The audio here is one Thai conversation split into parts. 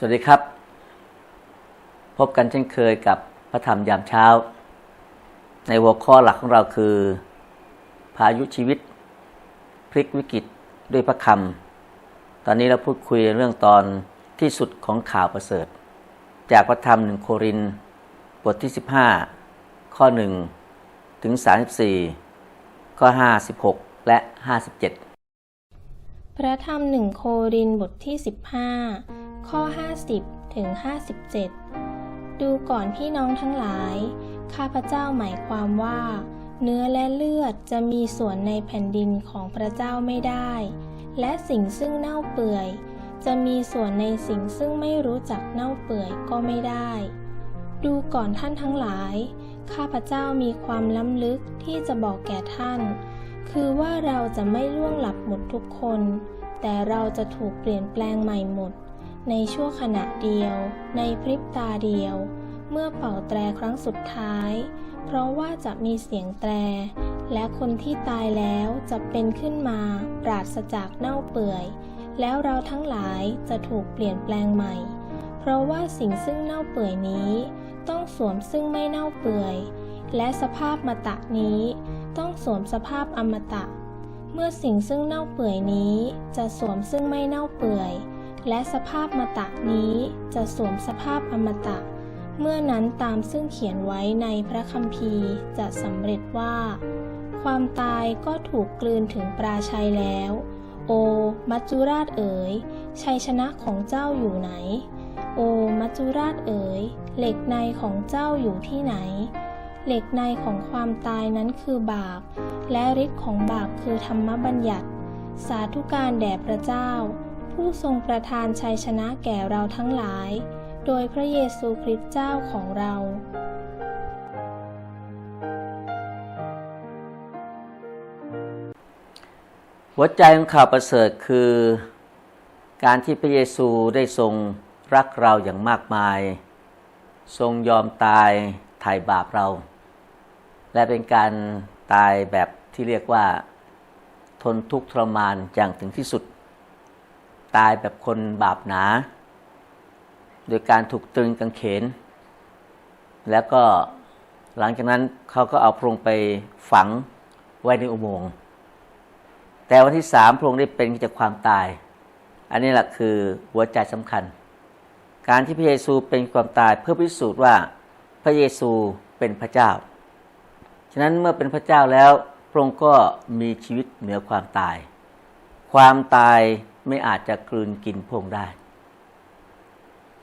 สวัสดีครับ พบกันเช่นเคยกับพระธรรมยามเช้า ในหัวข้อหลักของเราคือ พายุชีวิต พลิกวิกฤตด้วยพระคำตอนนี้เราพูดคุยเรื่องตอนที่สุดของข่าวประเสริฐ จากพระธรรมหนึ่งโครินบทที่ 15 ข้อ 1 ถึง 34 ข้อ 56 และ 57 พระธรรมหนึ่งโครินบทที่ 15 ข้อ 50 ถึง 57 ดูก่อนพี่น้องทั้งหลาย ข้าพเจ้าหมายความว่า เนื้อและเลือดจะมีส่วนในแผ่นดินของพระเจ้าไม่ได้ และสิ่งซึ่งเน่าเปื่อย จะมีส่วนในสิ่งซึ่งไม่รู้จักเน่าเปื่อยก็ไม่ได้ ดูก่อนท่านทั้งหลาย ข้าพเจ้ามีความล้ำลึกที่จะบอกแก่ท่าน คือว่าเราจะไม่ล่วงหลับหมดทุกคนแต่เราจะถูกเปลี่ยนแปลงใหม่หมด ในชั่วขณะเดียว ในพริบตาเดียว เมื่อเป่าแตรครั้งสุดท้าย เพราะว่าจะมีเสียงแตร และคนที่ตายแล้วจะเป็นขึ้นมาปราศจากเน่าเปื่อย แล้วเราทั้งหลายจะถูกเปลี่ยนแปลงใหม่ เพราะว่าสิ่งซึ่งเน่าเปื่อยนี้ ต้องสวมซึ่งไม่เน่าเปื่อย และสภาพมตะนี้ ต้องสวมสภาพอมตะ เมื่อสิ่งซึ่งเน่าเปื่อยนี้จะสวมซึ่งไม่เน่าเปื่อย และสภาพมตะนี้จะสวมสภาพอมตะ เมื่อนั้นตามซึ่งเขียนไว้ในพระคัมภีร์จะสำเร็จว่า ความตายก็ถูกกลืนถึงปราชัยแล้ว โอ มัจจุราชเอ๋ย ชัยชนะของเจ้าอยู่ไหน โอ มัจจุราชเอ๋ย เหล็กในของเจ้าอยู่ที่ไหน เหล็กในของความตายนั้นคือบาป และฤทธิ์ของบาปคือธรรมบัญญัติ สาธุการแด่พระเจ้า ผู้ทรงประทานชัยชนะแก่เราทั้งหลาย โดยพระเยซูคริสต์เจ้าของเรา หัวใจของข่าวประเสริฐคือ การที่พระเยซูได้ทรงรักเราอย่างมากมาย ทรงยอมตายไถ่บาปเรา และเป็นการตายแบบที่เรียกว่า ทนทุกข์ทรมานอย่างถึงที่สุด ตายแบบคนบาปหนา โดยการถูกตรึงกางเขน แล้วก็หลังจากนั้นเขาก็เอาพระองค์ไปฝังไว้ในอุโมงค์แต่วันที่สามพระองค์ได้เป็นจากความตาย อันนี้แหละคือหัวใจสำคัญ การที่พระเยซูเป็นความตายเพื่อพิสูจน์ว่าพระเยซูเป็นพระเจ้า ฉะนั้นเมื่อเป็นพระเจ้าแล้วพระองค์ก็มีชีวิตเหนือความตาย ความตาย ไม่อาจจะกลืนกินพระองได้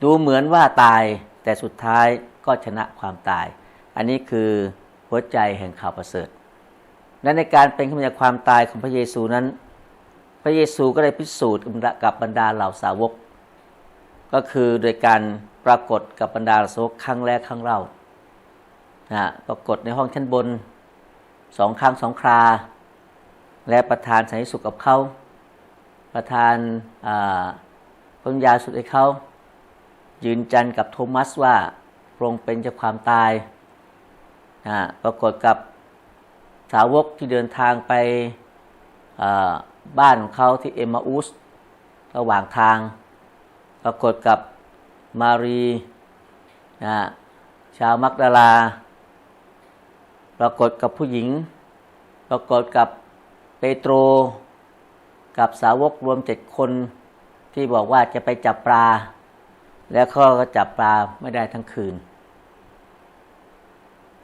ดูเหมือนว่าตายแต่สุดท้ายก็ชนะความตาย อันนี้คือหัวใจแห่งข่าวประเสริฐ และในการเป็นขึ้นมาความตายของพระเยซูนั้น พระเยซูก็ได้พิสูจน์กับบรรดาเหล่าสาวก ก็คือโดยการปรากฏกับบรรดาเหล่าสาวกครั้งแรกครั้งเล่านะปรากฏในห้องชั้นบนสองครั้งสองครา และประทานสันติสุขกับเขา ประทานปัญญาสุดให้เขายืนจันกับโทมัสว่าพระองค์เป็นจากความตายนะปรากฏกับสาวกที่เดินทางไปบ้านของเขาที่เอมาอุสระหว่างทาง ปรากฏกับมารีนะชาวมักดาลา ปรากฏกับผู้หญิง ปรากฏกับเปโตร กับสาวกรวมเจ็ดคนที่บอกว่าจะไปจับปลา แล้วเขาก็จับปลาไม่ได้ทั้งคืน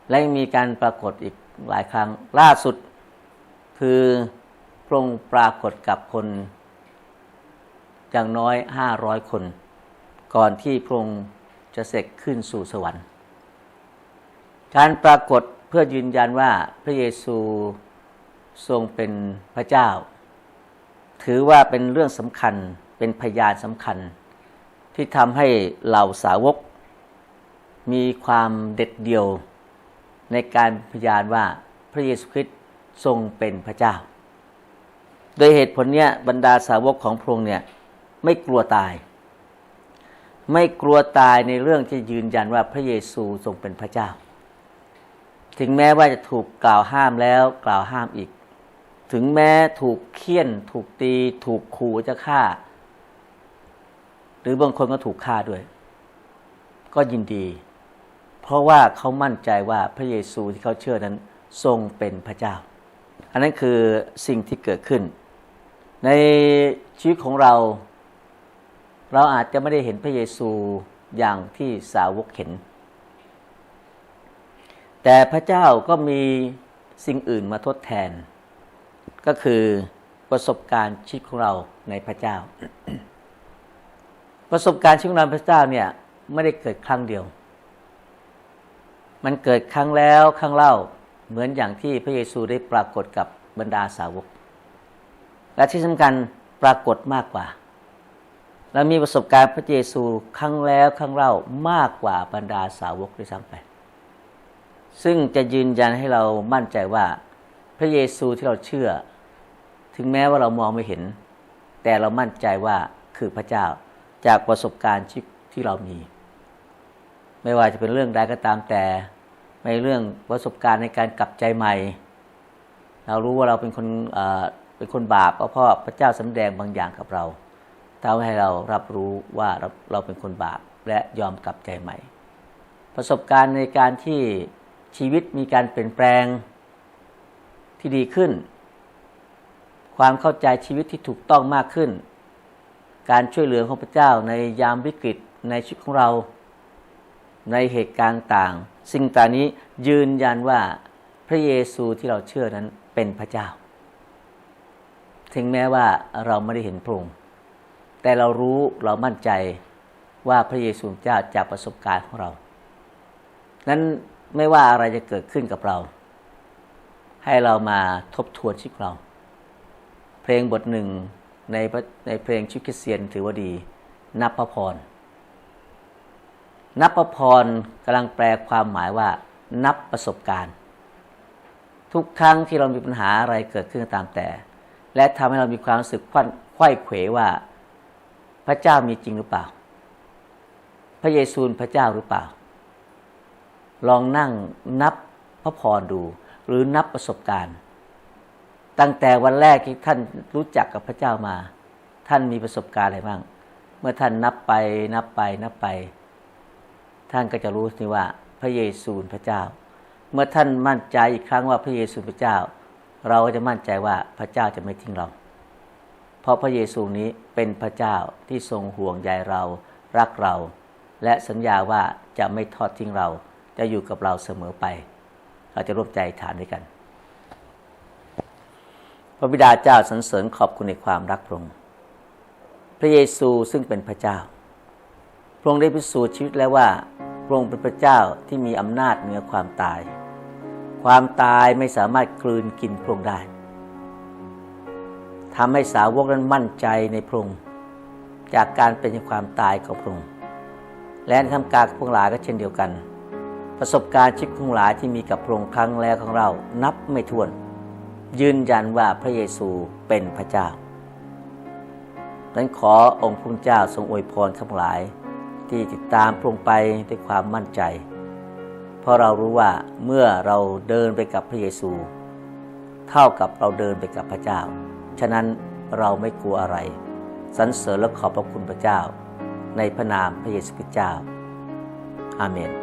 และมีการปรากฏอีกหลายครั้งล่าสุด คือพระองค์ปรากฏกับคนอย่างน้อยห้าร้อยคน ก่อนที่พระองค์จะเสร็จขึ้นสู่สวรรค์ การปรากฏเพื่อยืนยันว่าพระเยซูทรงเป็นพระเจ้า ถือว่าเป็นเรื่องสำคัญเป็นพยานสำคัญ ที่ทำให้เหล่าสาวก มีความเด็ดเดี่ยว ในการพยานว่าพระเยซูคริสต์ทรงเป็นพระเจ้า โดยเหตุผลเนี้ยบรรดาสาวกของพระองค์เนี่ยไม่กลัวตาย ไม่กลัวตายในเรื่องที่ยืนยันว่าพระเยซูทรงเป็นพระเจ้า ถึงแม้ว่าจะถูกกล่าวห้ามแล้วกล่าวห้ามอีก ถึงแม้ถูกเคี่ยน ถูกตี ถูกขู่จะฆ่า หรือบางคนก็ถูกฆ่าด้วย ก็ยินดี เพราะว่าเขามั่นใจว่าพระเยซูที่เขาเชื่อนั้นทรงเป็นพระเจ้า อันนั้นคือสิ่งที่เกิดขึ้น ในชีวิตของเรา เราอาจจะไม่ได้เห็นพระเยซูอย่างที่สาวกเห็น แต่พระเจ้าก็มีสิ่งอื่นมาทดแทน ก็คือประสบการณ์ชีวิตของเราในพระเจ้า ประสบการณ์ชีวิตของเราในพระเจ้าเนี่ยไม่ได้เกิดครั้งเดียว มันเกิดครั้งแล้วครั้งเล่าเหมือนอย่างที่พระเยซูได้ปรากฏกับบรรดาสาวก และที่สำคัญปรากฏมากกว่าเรามีประสบการณ์พระเยซูครั้งแล้วครั้งเล่ามากกว่าบรรดาสาวกด้วยซ้ำไป ซึ่งจะยืนยันให้เรามั่นใจว่าพระเยซูที่เราเชื่อ ถึงแม้ว่าเรามองไม่เห็น แต่เรามั่นใจว่าคือพระเจ้าจากประสบการณ์ชีวิตที่เรามี ไม่ว่าจะเป็นเรื่องใดก็ตามแต่ไม่เรื่องประสบการณ์ในการกลับใจใหม่ เรารู้ว่าเราเป็นคนเอ่อเป็นคนบาปเพราะพระเจ้าสำแดงบางอย่างกับเราทำให้เรารับรู้ว่าเราเราเป็นคนบาปและยอมกลับใจใหม่ ประสบการณ์ในการที่ชีวิตมีการเปลี่ยนแปลงที่ดีขึ้น ความเข้าใจชีวิตที่ถูกต้องมากขึ้น การช่วยเหลือของพระเจ้าในยามวิกฤตในชีวิตของเรา ในเหตุการณ์ต่าง สิ่งต่างนี้ยืนยันว่าพระเยซูที่เราเชื่อนั้นเป็นพระเจ้า ถึงแม้ว่าเราไม่ได้เห็นพระองค์แต่เรารู้เรามั่นใจว่าพระเยซูเจ้าจากประสบการณ์ของเรา นั้นไม่ว่าอะไรจะเกิดขึ้นกับเรา ให้เรามาทบทวนชีวิตเรา เพลงบทหนึ่งในในเพลงชิคริสเตียนถือว่าดี นับพระพร นับพระพรกำลังแปลความหมายว่า นับประสบการณ์ ทุกครั้งที่เรามีปัญหาอะไรเกิดขึ้นตามแต่ และทำให้เรามีความรู้สึกควันไข้เขวว่า พระเจ้ามีจริงหรือเปล่า พระเยซูนพระเจ้าหรือเปล่า ลองนั่งนับพระพรดู หรือนับประสบการณ์ ตั้งแต่วันแรกที่ท่านรู้จักกับพระเจ้ามา ท่านมีประสบการณ์อะไรบ้าง เมื่อท่านนับไปนับไปนับไป ท่านก็จะรู้สิว่าพระเยซูพระเจ้า เมื่อท่านมั่นใจอีกครั้งว่าพระเยซูพระเจ้า เราก็จะมั่นใจว่าพระเจ้าจะไม่ทิ้งเรา เพราะพระเยซูนี้เป็นพระเจ้าที่ทรงห่วงใยเรารักเรา และสัญญาว่าจะไม่ทอดทิ้งเราจะอยู่กับเราเสมอไป เราจะร่วมใจฐานด้วยกัน ระบิดาเจ้าสรรเสริญขอบคุณในความรักพระองค์พระเยซูซึ่งเป็นพระเจ้า พระองค์ได้พิสูจน์ชีวิตแล้วว่าพระองค์เป็นพระเจ้าที่มีอำนาจเหนือความตาย ความตายไม่สามารถกลืนกินพระองค์ได้ทำให้สาวกนั้นมั่นใจในพระองค์จากการเป็นความตายของพระองค์และในทำการพวกหลายก็เช่นเดียวกัน ประสบการณ์ชีวิตของหลายที่มีกับพระองค์ครั้งแล้วของเรานับไม่ถ้วน ยืนยันว่าพระเยซูเป็นพระเจ้าดังนั้นขอองค์พระเจ้าทรงอวยพรข้าพหลาย ที่ติดตามพระองค์ไปด้วยความมั่นใจ เพราะเรารู้ว่าเมื่อเราเดินไปกับพระเยซู เท่ากับเราเดินไปกับพระเจ้า ฉะนั้นเราไม่กลัวอะไรสรรเสริญและขอบพระคุณพระเจ้า ในพระนามพระเยซูคริสต์เจ้า อาเมน